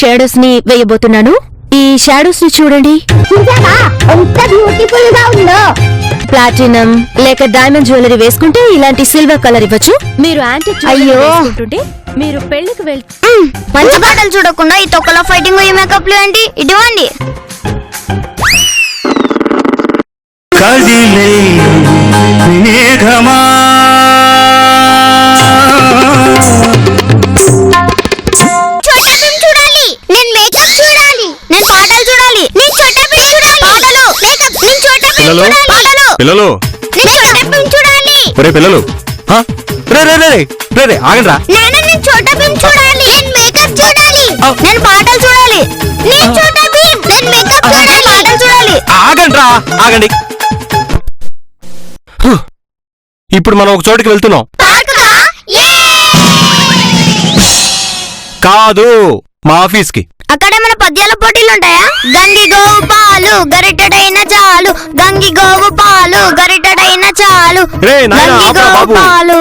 షేడోస్ని వేయబోతున్నాను ఈ షాడోస్ని చూడండి. చూసావా? ఎంత బ్యూటిఫుల్గా ఉందో. ప్లాటినం లేక డైమండ్ జ్యువెలరీ వేసుకుంటే ఇలాంటి సిల్వర్ కలర్ ఇవ్వచ్చు. మీరు యాంటీ అయ్యో. మీరు పెళ్ళికి వెళ్ మంచి పాటలు చూడకుండా ఈ తొక్కలో ఫైటింగ్ ఈ మేకప్ ఏంటి ఇటువంటి పిల్లలు? పిల్లలు. ఒరే పిల్లలు? రే రే రే రే, రే రే ఆగండ్రా. నేను చోటా భీమ్ చూడాలి. నేను మేకప్ చూడాలి. నేను పాటలు చూడాలి. నేను చోటా భీమ్ నేను మేకప్ చూడాలి పాటలు చూడాలి. ఆగండ్రా ఆగండి. ఇప్పుడు మనం ఒక చోటుకి వెళ్తున్నాం! కాదు మా ఆఫీస్కి అక్కడ మన పద్యాల పోటీలు ఉంటాయా? గంగి గోవు పాలు గరిటెడైన చాలు. గంగి గోవు పాలు గరిటెడైన చాలు. రే నాయనా, గంగి ఆపురా గోవు బాబు. పాలు.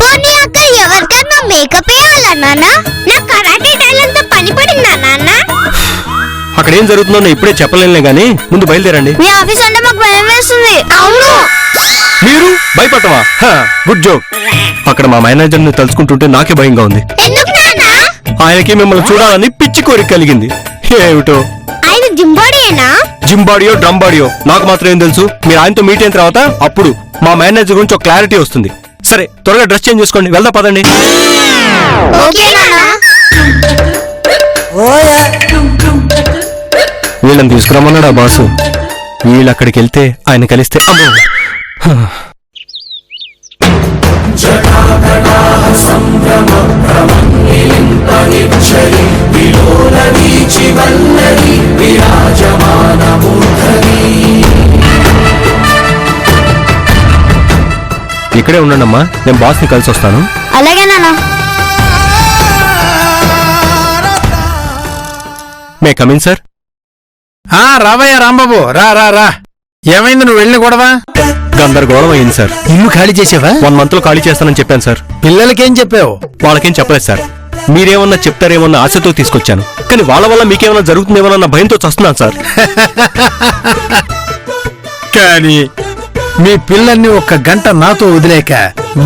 పోనీ అక్కడ ఎవరికన్నా మేకప్ వేయాలా నాన్న నా కరాటే టాలెంట్ పని పడిందా నాన్న అక్కడ ఏం జరుగుతుందో నేను ఇప్పుడే చెప్పలేనులే గానీ ముందు బయలుదేరండి. మీ ఆఫీస్ అంటే మాకు భయం వేస్తుంది. అవును. మీరు భయపడటమా? Good joke. అక్కడ మా మేనేజర్ని తలుచుకుంటుంటే నాకే భయంగా ఉంది. ఎందుకు నాన్న ఆయనకి మిమ్మల్ని చూడాలని పిచ్చి కోరిక కలిగింది. ఏమిటో? ఆయన జింబాడీయేనా? జిమ్ బాడియో డ్రమ్ బాడియో నాకు మాత్రం ఏం తెలుసు. మీరు ఆయనతో మీట్ అయిన తర్వాత అప్పుడు మా మేనేజర్ గురించి ఒక క్లారిటీ వస్తుంది. సరే త్వరగా డ్రెస్ చేంజ్ చేసుకోండి. వెళ్దా పదండి. ఓకే నాన్న. వీళ్ళని తీసుకురమ్మన్నాడు ఆ బాసు? వీళ్ళు అక్కడికి వెళ్తే ఆయన కలిస్తే అమ్మో. ఇక్కడే ఉండండమ్మా నేను బాస్ని కలిసి వస్తాను. అలాగే నాన్న. మే కమిన్ సార్ ఆ రావయ్య రాంబాబు. రా రా రా. ఏమైంది నువ్వు వెళ్ళిన గొడవ గందరగోళం అయింది సార్ ఇల్లు ఖాళీ చేసావా? వన్ మంత్లో ఖాళీ చేస్తానని చెప్పాను సార్ పిల్లలకేం చెప్పావు? వాళ్ళకేం చెప్పలేదు సార్ మీరేమన్నా చెప్తారేమన్న ఆశతో తీసుకొచ్చాను. కానీ వాళ్ళ వల్ల మీకేమన్నా జరుగుతుందేమోనన్న భయంతో చస్తున్నాను సార్. కానీ మీ పిల్లల్ని ఒక్క గంట నాతో వదిలేక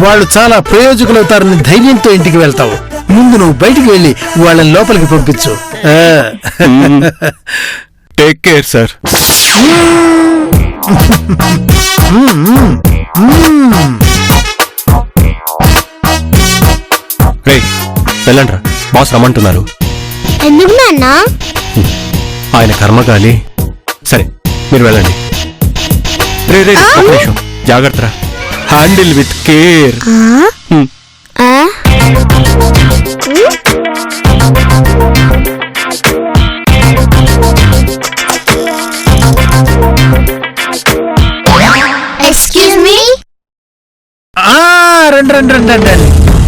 వాళ్ళు చాలా ప్రయోజకులవుతారని ధైర్యంతో ఇంటికి వెళ్తావు. ముందు నువ్వు బయటికి వెళ్ళి వాళ్ళని లోపలికి పంపించు. టేక్ కేర్ సార్ రే వెళ్ళండ్రా. బాస్ రమ్మంటున్నారు. ఎందుకు నాన్న? ఆయన కర్మగాలి. సరే మీరు వెళ్ళండి. రే రే నిమిషం. జాగ్రత్త హ్యాండిల్ విత్ కేర్ ఆ? ఎక్స్క్యూజ్ మీ రండి రండి రండి రండి.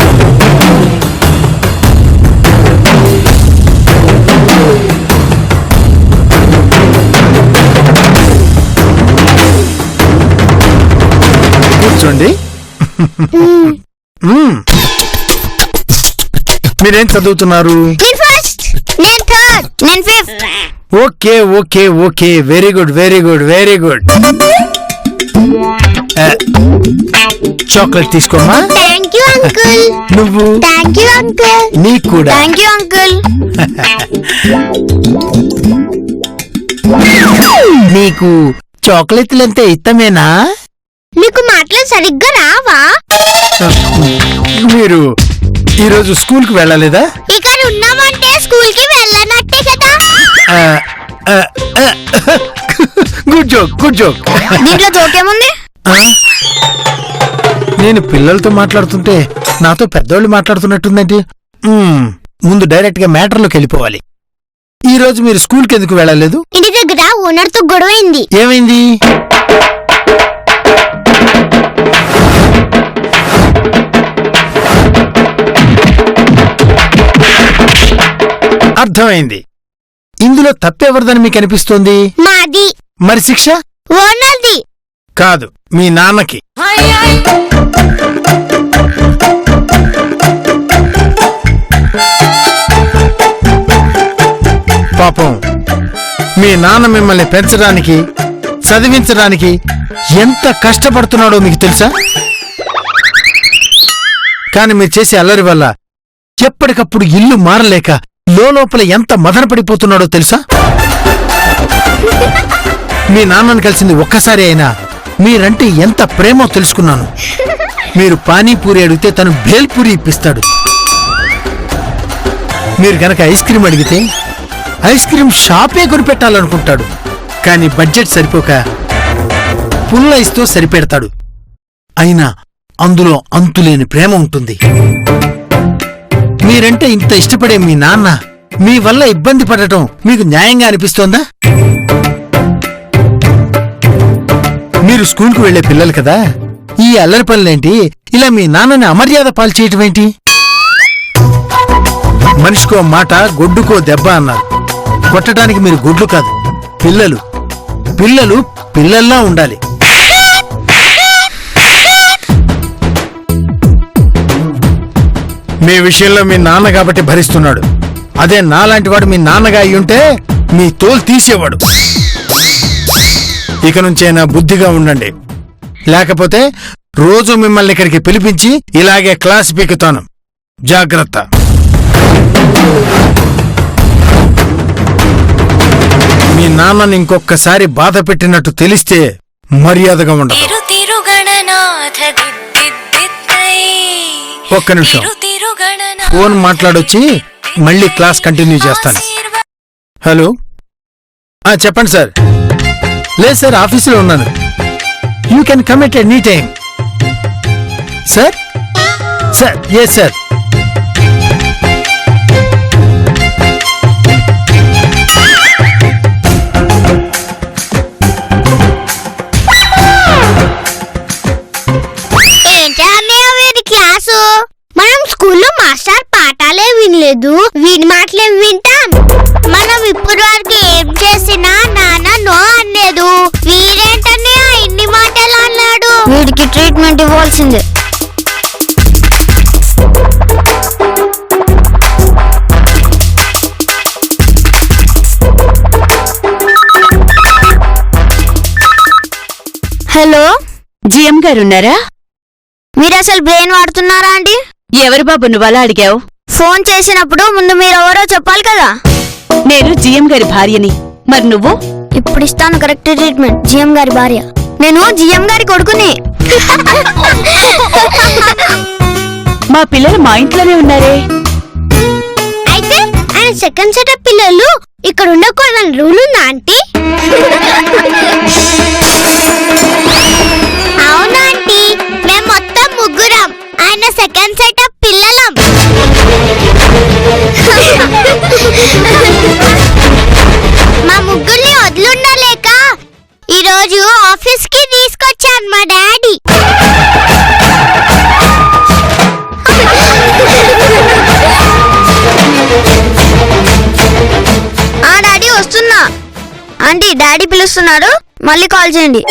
మ్మ్. మీరేం చదువుతున్నారు? Okay okay okay. Very good very good very good chocolate తీసుకోమా thank you uncle నువ్వు? థ్యాంక్ యూ అంకుల్ నీకు కూడా. థ్యాంక్ యూ అంకుల్ నీకు చాక్లెట్లంటే ఇష్టమేనా మీకు మాటలు సరిగ్గా రావా? మీరు ఈరోజు స్కూల్కు వెళ్ళలేదా? ఇక్కడ ఉన్నామంటే స్కూల్కి వెళ్ళనట్టే కదా? Good joke good joke. దీంట్లో జోకేముంది నేను పిల్లలతో మాట్లాడుతుంటే నాతో పెద్దోళ్ళు మాట్లాడుతున్నట్టుందేంటి? మ్మ్, ముందు డైరెక్ట్గా మ్యాటర్లోకి వెళ్ళిపోవాలి. ఈ రోజు మీరు స్కూల్కి ఎందుకు వెళ్ళలేదు? ఇంటి దగ్గర ఓనర్తో గొడవైంది. ఏమైంది? అర్థమైంది. ఇందులో తప్పెవరిదని మీకు అనిపిస్తోంది? మాది. మరి శిక్ష? ఓనర్ది. కాదు మీ నాన్నకి. పాపం మీ నాన్న మిమ్మల్ని పెంచడానికి చదివించడానికి ఎంత కష్టపడుతున్నాడో మీకు తెలుసా? కానీ మీరు చేసే అల్లరి వల్ల ఎప్పటికప్పుడు ఇల్లు మారలేక లోపల ఎంత మదన పడిపోతున్నాడో తెలుసా? మీ నాన్నని కలిసింది ఒక్కసారి అయినా మీరంటే ఎంత ప్రేమో తెలుసుకున్నాను. మీరు పానీపూరి అడిగితే తను భేల్పూరి ఇప్పిస్తాడు. మీరు గనక ఐస్ క్రీమ్ అడిగితే ఐస్ క్రీమ్ షాపే కొనిపెట్టాలనుకుంటాడు. కానీ బడ్జెట్ సరిపోక పుల్ల ఐస్తో సరిపెడతాడు. అయినా అందులో అంతులేని ప్రేమ ఉంటుంది. మీరంటే ఇంత ఇష్టపడే మీ నాన్న మీ వల్ల ఇబ్బంది పడటం మీకు న్యాయంగా అనిపిస్తోందా? మీరు స్కూల్కు వెళ్ళే పిల్లలు కదా? ఈ అల్లరి పనులేంటి? ఇలా మీ నాన్నని అమర్యాద పాలు చేయటం ఏంటి? మనిషికో మాట గొడ్డుకో దెబ్బ అన్నారు. కొట్టడానికి మీరు గుడ్లు కాదు పిల్లలు. పిల్లలు పిల్లల్లా ఉండాలి. మీ విషయంలో మీ నాన్న కాబట్టి భరిస్తున్నాడు. అదే నాలాంటి వాడు మీ నాన్నగా అయ్యుంటే మీ తోలు తీసేవాడు. ఇక నుంచైనా బుద్ధిగా ఉండండి. లేకపోతే రోజు మిమ్మల్ని ఇక్కడికి పిలిపించి ఇలాగే క్లాస్ పీకుతాను. జాగ్రత్త. మీ నాన్నని ఇంకొక్కసారి బాధ పెట్టినట్టు తెలిస్తే మర్యాదగా ఉండదు ఒక్క నిమిషం. ఫోన్ మాట్లాడొచ్చి మళ్ళీ క్లాస్ కంటిన్యూ చేస్తాను. హలో? ఆ, చెప్పండి సార్. లేదు సార్ ఆఫీసులో ఉన్నాను. You can come at any time sir? Sir A sir. స్కూల్లో మాస్టర్ పాఠాలే వినలేదు. వీడి మాటలే వింటాం? మనం ఇప్పుడు వరకు ఏం చేసినా నాన్న నో అనలేదు. వీడేంటన్నయ్య ఇన్ని మాటలు అన్నాడు? వీడికి ట్రీట్మెంట్ ఇవ్వాల్సిందే. హలో జిఎం గారున్నారా మీరు అసలు బ్రెయిన్ వాడుతున్నారా అండి? ఎవరు బాబు నువ్వు అలా అడిగావు? ఫోన్ చేసినప్పుడు ముందు మీరు ఎవరో చెప్పాలి కదా. నేను జిఎం గారి భార్యని. మరి నువ్వు? ఇప్పుడు ఇస్తాను కరెక్ట్ ట్రీట్మెంట్. జిఎం గారి భార్య. నేను జిఎం గారి కొడుకుని. మా పిల్లలు మా ఇంట్లోనే ఉన్నారే? అయితే ఆయన సెకండ్ సెటప్ పిల్లలు. ఇక్కడ ఉండకూడదని రూల్ ఉందా ఆంటీ? ఆఫీస్కి తీసుకొచ్చాను మా డాడీ. ఆ డాడీ వస్తున్నా. ఆంటీ డాడీ పిలుస్తున్నారు. మళ్ళీ కాల్ చేయండి.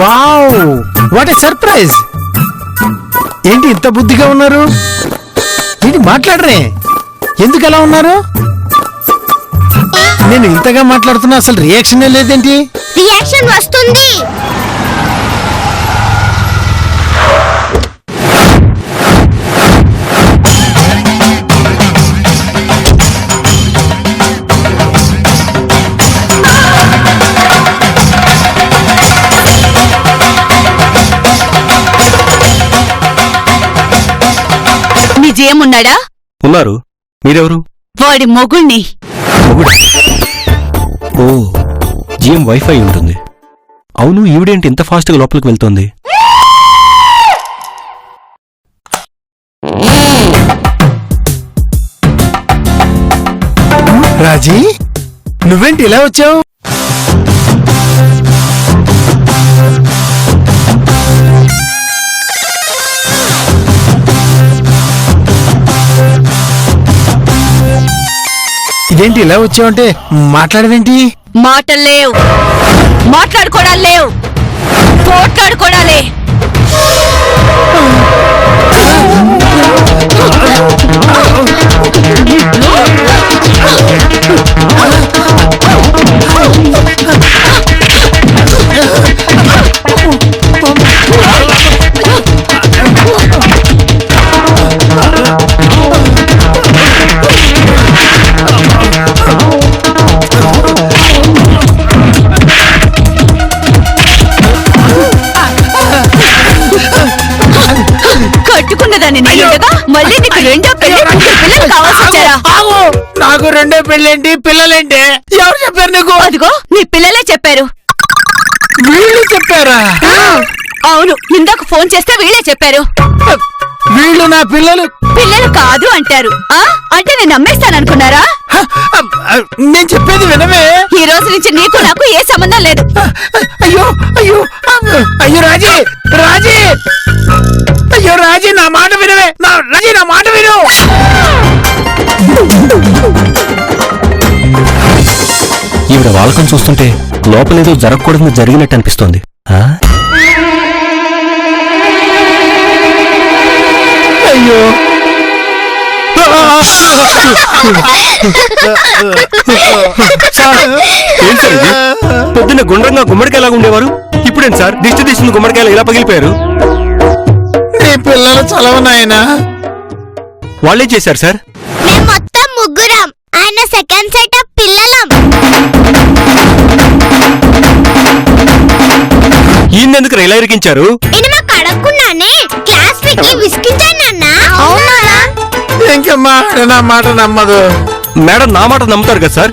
వావ్! What a surprise! ఏంటి ఇంత బుద్ధిగా ఉన్నారు? ఏంటి మాట్లాడరే? ఎందుకు ఎలా ఉన్నారు? నేను ఇంతగా మాట్లాడుతున్నా అసలు రియాక్షన్ లేదేంటి? రియాక్షన్ వస్తుంది. జిఎం ఉన్నాడా ఉన్నారు. మీరెవరు? వాడి మొగుణ్ణి. మొగుడా? ఓ ఏం వైఫై ఉంటుంది. అవును ఈవిడేంటి ఇంత ఫాస్ట్గా లోపలికి వెళ్తోంది? రాజీ నువ్వేంటి ఇలా వచ్చావు? ఇదేంటి ఇలా వచ్చావంటే మాట్లాడవేంటి మాటలు లేవు. మాట్లాడుకోవడాలు లేవు. పోట్లాడుకోవడాలే. నాకు రెండో పెళ్ళేంటి? పిల్లలేంటి? ఎవరు చెప్పారు నీకు? అదిగో నీ పిల్లలే చెప్పారు. వీళ్ళు చెప్పారా? అవును ఇందాక ఫోన్ చేస్తే వీళ్ళే చెప్పారు. వీళ్ళు నా పిల్లలు. పిల్లలు కాదు అంటారు. ఆ అంటే నేను నమ్మేస్తాననుకున్నారా! నేను చెప్పేది వినవే. ఈ రోజు నుంచి నీకు నాకు ఏ సంబంధం లేదు. అయ్యో అయ్యో అయ్యో రాజీ రాజీ. అయ్యో రాజీ నా మాట వినవే. నా రాజీ నా మాట విను. ఈవిడ వాలకం చూస్తుంటే లోపలేదో జరగకూడదు జరిగినట్టు అనిపిస్తోంది? అయ్యో! ఏంటి సార్ ఇది? పొద్దున్న గుండ్రంగా గుమ్మడికాయలాగా ఉండేవారు. ఇప్పుడేంటి సార్? దిష్టి తీసిన గుమ్మడికాయలు ఇలా పగిలిపోయారు. నీ పిల్లలు చలవనాయనా వాళ్ళేం చేశారు సార్? మొత్తం ముగ్గురం. ఆయన సెకండ్ సెట్ ఆఫ్ పిల్లలం. ఈయనెందుకు ఇలా ఇరికించారు? ఇది మాకు అడగకుండానే క్లాస్ పీకి విసిగించానన్నా అవునా? ఇంకమ్మా నా మాట నమ్మదు. మేడం నా మాట నమ్ముతారు కదా సార్?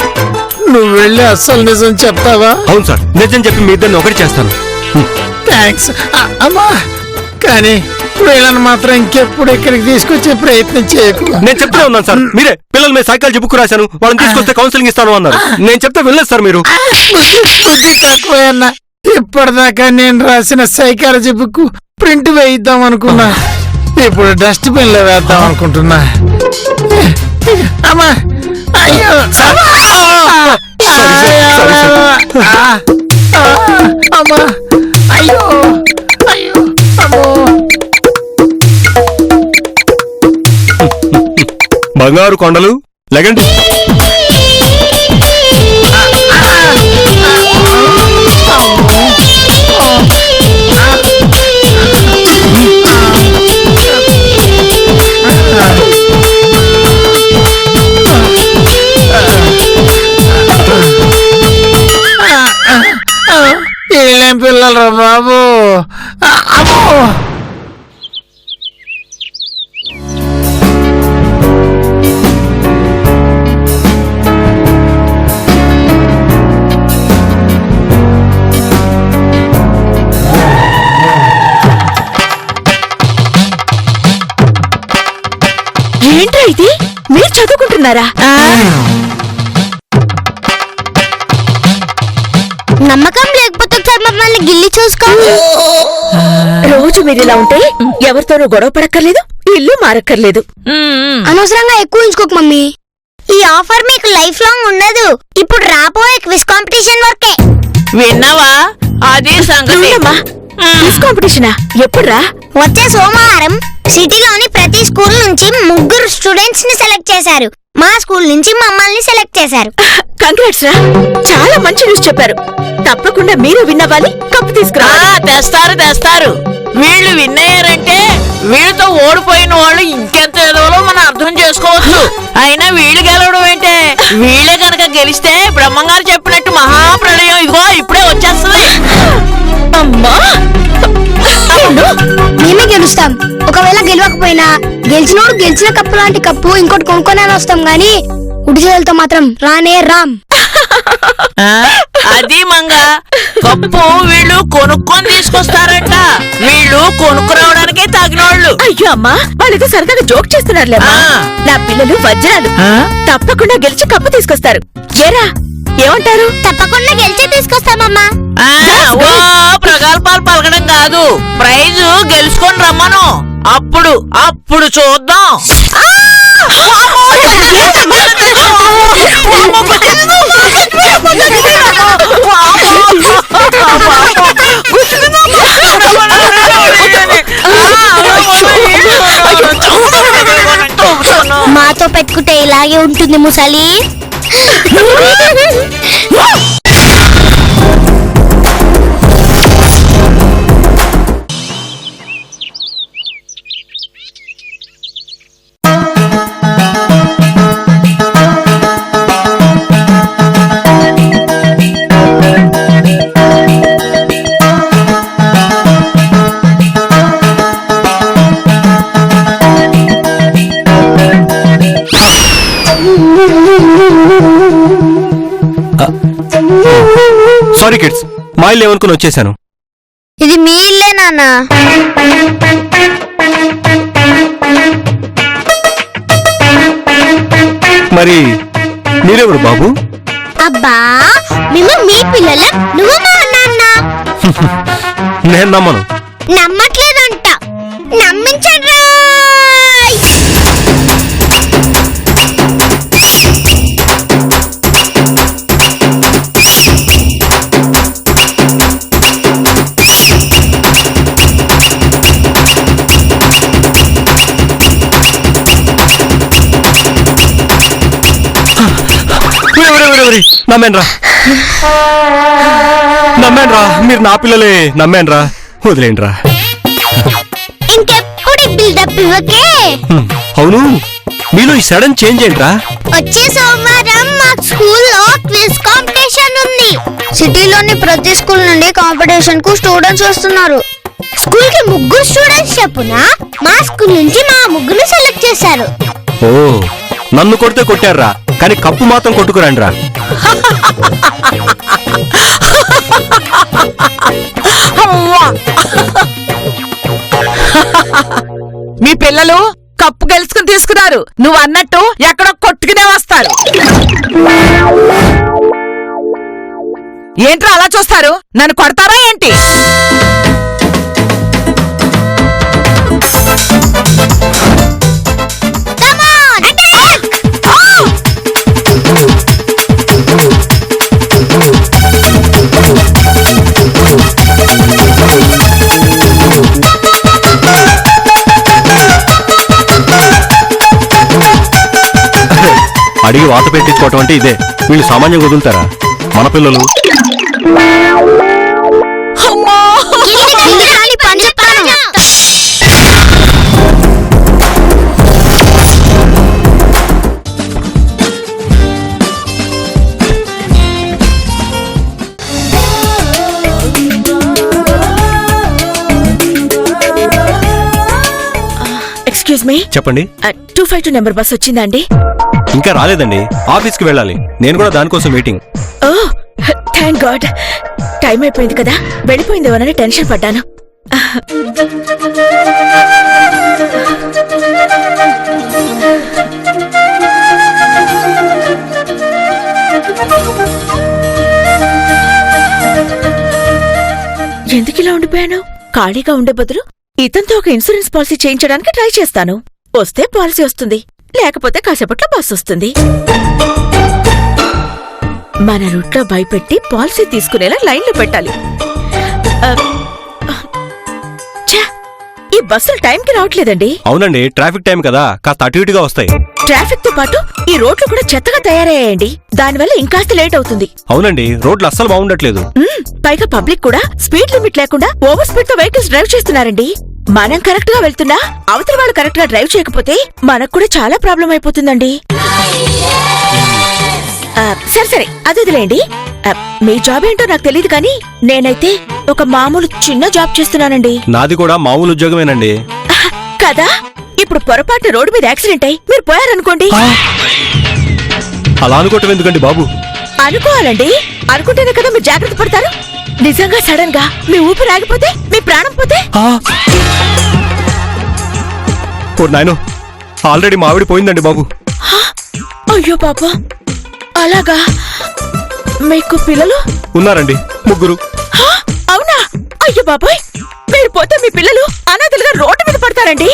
నువ్వు వెళ్ళి అస్సలు నిజం చెప్తావా? అవును సార్ నిజం చెప్పి మీ ఇద్దరిని ఒకటి చేస్తాను. థ్యాంక్స్ అమ్మా కానీ వీళ్ళని మాత్రం ఇంకెప్పుడు ఇక్కడికి తీసుకొచ్చే ప్రయత్నం చేయకు. నేను చెప్తూనే ఉన్నాను సార్ మీరే పిల్లల మీద సైకిల్ చెప్పుకు రాశాను వాళ్ళని తీసుకొస్తే కౌన్సిలింగ్ ఇస్తాను అన్నారు. నేను చెప్తే వెళ్ళలేదు సార్ మీరు. బుద్ధి తక్కువేనా ఇప్పటిదాకా నేను రాసిన సైకాలజీ బుక్ ప్రింట్ వేయిద్దాం అనుకున్నా. ఇప్పుడు డస్ట్బిన్లో వేద్దాం అనుకుంటున్నా. అమ్మా! అయ్యో! అమ్మా! అయ్యో! అయ్యో! అమ్మో! బంగారు కొండలు లెగండి. వీళ్ళేం పిల్లలరా బాబు? అమ్మో! ఏంట్రా ఇది? మీరు చదువుకుంటున్నారా? నమ్మకం? చూసుకో రోజు మీరు ఇలా ఉంటే ఎవరితోనూ గొడవ పడక్కర్లేదు ఇల్లు మారక్కర్లేదు. అనవసరంగా ఎక్కువ ఉంచుకోకు మమ్మీ. ఈ ఆఫర్ మీకు లైఫ్ లాంగ్ ఉండదు. ఇప్పుడు రాబోయే క్విజ్ కాంపిటీషన్ వరకే. విన్నావా? అది సంగతి. క్విజ్ కాంపిటీషనా? ఎప్పుడురా? వచ్చే సోమవారం సిటీలోని ప్రతి స్కూల్ నుంచి ముగ్గురు స్టూడెంట్స్ని సెలెక్ట్ చేశారు. మా స్కూల్ నుంచి మమ్మల్ని సెలెక్ట్ చేశారు. కంగ్రాట్స్ రా. చాలా మంచి న్యూస్ చెప్పారు. తప్పకుండా మీరు విన్నవాలి కప్పు ఆ, తీసుకురా. తెస్తారు తెస్తారు. వీళ్ళు విన్నయ్యారంటే వీళ్ళతో ఓడిపోయిన వాళ్ళు ఇంకెంత ఎదవలో మనం అర్థం చేసుకోవచ్చు. అయినా వీళ్ళు గెలవడం ఏంటే? వీళ్ళే కనుక గెలిస్తే బ్రహ్మంగారు చెప్పినట్టు. గెలుస్తాం ఒకవేళ గెలవకపోయినా గెలిచినోడు గెలిచిన కప్పు లాంటి కప్పు ఇంకోటి కొనుక్కొని వస్తాం గానీ ఉడి చేతులతో మాత్రం రానే రామ్. అది మంగ. కప్పు వీళ్ళు కొనుక్కొని తీసుకొస్తారంట. వీళ్ళు కొనుక్కురావడానికే తగినోళ్ళు. అయ్యో అమ్మా వాళ్ళేదో సరదాగా జోక్ చేస్తున్నారులే. నా పిల్లలు వజ్రాలు? తప్పకుండా గెలిచి కప్పు తీసుకొస్తారు. ఏరా ఏమంటారు? తప్పకుండా గెలిచి తీసుకొస్తామమ్మా. ఆ, ఓ ప్రగల్భాలు పలకడం కాదు. మనం అప్పుడు అప్పుడు చూద్దాం. మాతో పెట్టుకుంటే ఇలాగే ఉంటుంది ముసలి. మా ఇల్లు ఏమనుకుని వచ్చేసాను ఇది మీ ఇల్లే నాన్న. మరి మీరెవరు బాబు? అబ్బా మేము మీ పిల్లలం. నువ్వు మా నాన్న. నేను నమ్మను. నమ్మట్లేదంట. నమ్మించండి నమ్మేనరా. నమ్మేనరా. మీరు నా పిల్లలే నమ్మేనరా. వదిలేండిరా. ఇంకెప్పుడు బిల్డప్ ఇవ్వకే అవును. మీలో ఈ సడన్ చేంజ్ ఏంట్రా? వచ్చే సోమవారం మా స్కూల్లో క్విజ్ కాంపిటీషన్ ఉంది. సిటీలోని ప్రతి స్కూల్ నుండి కాంపిటీషన్కు స్టూడెంట్స్ వస్తున్నారు. స్కూల్కి ముగ్గురు స్టూడెంట్స్ చెప్పున? మా స్కూల్ నుంచి మా ముగ్గురు సెలెక్ట్ చేశారు. ఓ నన్ను కొడితే కొట్టారా? కానీ కప్పు మాత్రం కొట్టుకురండిరా. మీ పిల్లలు కప్పు గెలుచుకుని తీసుకున్నారు. నువ్వు అన్నట్టు ఎక్కడో కొట్టుకునే వస్తారు. ఏంట్రా అలా చూస్తారు? నన్ను కొడతారా ఏంటి? అడిగి వాత పెట్టించుకోవటం అంటే ఇదే. వీళ్ళు సామాన్యంగా వదులుతారా? మన పిల్లలు. ఎక్స్క్యూజ్ మీ చెప్పండి. Two five two number bus వచ్చిందా అండి? ఇంకా రాలేదండి. ఆఫీస్కి వెళ్ళాలి. నేను కూడా దానికోసం meeting oh thank God time అయిపోయింది కదా. వెళ్ళిపోయిందేమోనని టెన్షన్ పడ్డాను. ఎందుకు ఇలా ఉండిపోయాను? ఖాళీగా ఉండే బదులు ఇతనితో ఒక ఇన్సూరెన్స్ పాలసీ చేయించడానికి ట్రై చేస్తాను. వస్తే పాలసీ వస్తుంది. లేకపోతే కాసేపట్లో బస్ వస్తుంది. మన రూట్లో భయపెట్టి పాలసీ తీసుకునేలా లైన్లో పెట్టాలి. ఈ బస్సులు టైంకి రావట్లేదండి. అవునండి ట్రాఫిక్ టైం కదా కాస్త అటు ఇటుగా వస్తాయి. ట్రాఫిక్తో పాటు ఈ రోడ్లు కూడా చెత్తగా తయారయ్యాయండి. దానివల్ల ఇంకాస్త లేట్ అవుతుంది. అవునండి రోడ్లు అస్సలు బాగుండట్లేదు. పైగా పబ్లిక్ కూడా స్పీడ్ లిమిట్ లేకుండా ఓవర్ స్పీడ్తో వెహికల్స్ డ్రైవ్ చేస్తున్నారండి. మనం కరెక్ట్గా వెళ్తున్నా? అవతల వాళ్ళు కరెక్ట్గా డ్రైవ్ చేయకపోతే మనకు కూడా చాలా ప్రాబ్లం అయిపోతుందండి. ఆ, సరే సరే అది వదిలేండి ఆ, మీ జాబ్ ఏంటో నాకు తెలియదు కానీ నేనైతే ఒక మామూలు చిన్న జాబ్ చేస్తున్నానండి. నాది కూడా మామూలు ఉద్యోగమేనండి. కదా? ఇప్పుడు పొరపాటు రోడ్డు మీద యాక్సిడెంట్ అయి మీరు పోయారనుకోండి. అలా అనుకోవటం ఎందుకండి బాబు? అనుకోవాలండి. అనుకుంటేనే కదా మీరు జాగ్రత్త పడతారు. నిజంగా సడన్గా మీ ఊపిరి ఆగిపోతే మీ ప్రాణం పోతే? నాయనో ఆల్రెడీ మా ఆవిడ పోయిందండి బాబు. అయ్యో పాప అలాగా? మీకు పిల్లలు? ఉన్నారండి ముగ్గురు? అవునా? అయ్యో బాబాయ్. మీరు పోతే మీ పిల్లలు అనాథలుగా రోడ్డు మీద పడతారండి!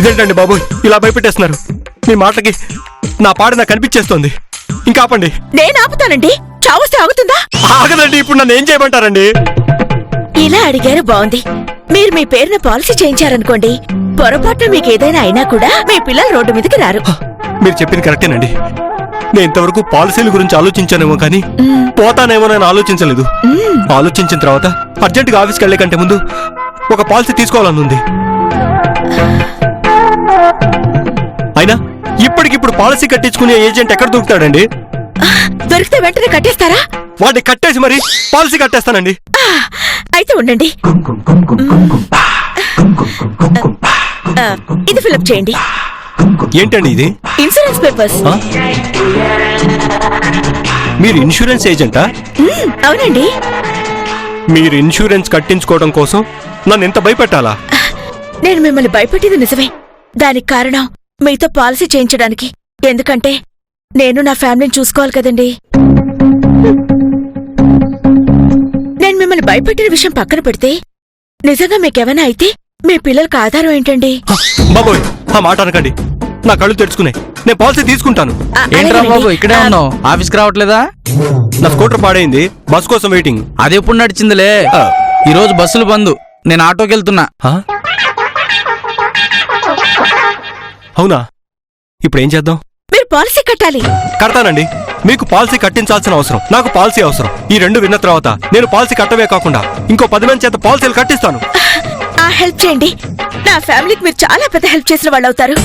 ఇదేంటండి బాబు ఇలా భయపెట్టేస్తున్నారు. మీ మాటలకి నా పాట నాకు కనిపించేస్తోంది. ఇంకా ఆపండి. నేను ఆపుతానండి. చావస్తే ఆగుతుందా? ఆగదండి ఇప్పుడు నన్ను ఏం చేయమంటారండి? ఇలా అడిగారు బాగుంది. మీరు మీ పేరున పాలసీ చేయించారనుకోండి పొరపాటున మీకు ఏదైనా అయినా కూడా మీ పిల్లలు రోడ్డు మీదకి రారు! మీరు చెప్పింది కరెక్టేనండి. నేను ఇంతవరకు పాలసీల గురించి ఆలోచించానేమో కానీ పోతానేమో నేను ఆలోచించలేదు. ఆలోచించిన తర్వాత అర్జెంటుగా ఆఫీస్కి వెళ్ళే కంటే ముందు ఒక పాలసీ తీసుకోవాలని ఉంది అయినా ఇప్పటికిప్పుడు పాలసీ కట్టించుకునే ఏజెంట్ ఎక్కడ దొరుకుతాడండి? దొరికితే వెంటనే కట్టేస్తారా? వాడిని కట్టేసి మరి పాలసీ కట్టేస్తానండి. అయితే ఉండండి. ఇది ఫిలప్ చేయండి. ఏంటండి ఇది? Insurance papers? మీరు ఇన్సూరెన్స్ ఏజెంటా? అవునండి. మీరు ఇన్సూరెన్స్ కట్టించుకోవడం కోసం నన్ను ఎంత భయపెట్టాలా? నేను మిమ్మల్ని భయపెట్టింది నిజమే. దానికి కారణం మీతో పాలసీ చేయించడానికి. ఎందుకంటే నేను నా ఫ్యామిలీని చూసుకోవాలి కదండి. నేను మిమ్మల్ని భయపెట్టిన విషయం పక్కన పెడితే నిజంగా మీకేమైనా అయితే మీ పిల్లలకు ఆధారం ఏంటండి! బాబోయ్ ఆ మాట అనకండి. నా కళ్ళు తెరుచుకున్నాయి నేను పాలసీ తీసుకుంటాను. ఆ, ఏంట్రా అలాగేనండి. బాబు ఇక్కడే ఆ, ఉన్నావు? ఆఫీస్కి రావట్లేదా? నా స్కూటర్ పాడైంది. బస్ కోసం వెయిటింగ్. అది ఎప్పుడు నడిచిందిలే. ఈ రోజు బస్సులు బంద్. నేను ఆటోకి వెళ్తున్నా. అవునా? ఇప్పుడు ఏం చేద్దాం? మీరు పాలసీ కట్టాలి. కడతానండి. మీకు పాలసీ కట్టించాల్సిన అవసరం. నాకు పాలసీ అవసరం. ఈ రెండు విన్న తర్వాత నేను పాలసీ కట్టవే కాకుండా ఇంకో పది మంది చేత పాలసీలు కట్టిస్తాను. ఆ హెల్ప్ చేయండి. నా ఫ్యామిలీకి మీరు చాలా పెద్ద హెల్ప్ చేసిన వాళ్ళు అవుతారు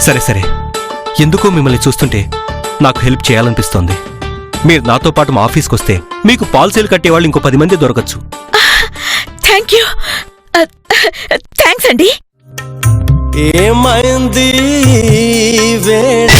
సరే సరే. ఎందుకో మిమ్మల్ని చూస్తుంటే నాకు హెల్ప్ చేయాలనిపిస్తోంది. మీరు నాతో పాటు మా ఆఫీస్కి వస్తే మీకు పాలసీలు కట్టేవాళ్ళు ఇంకో పది మంది దొరకచ్చు. Thank you. థ్యాంక్స్ అండి. ఏమైంది వేళ?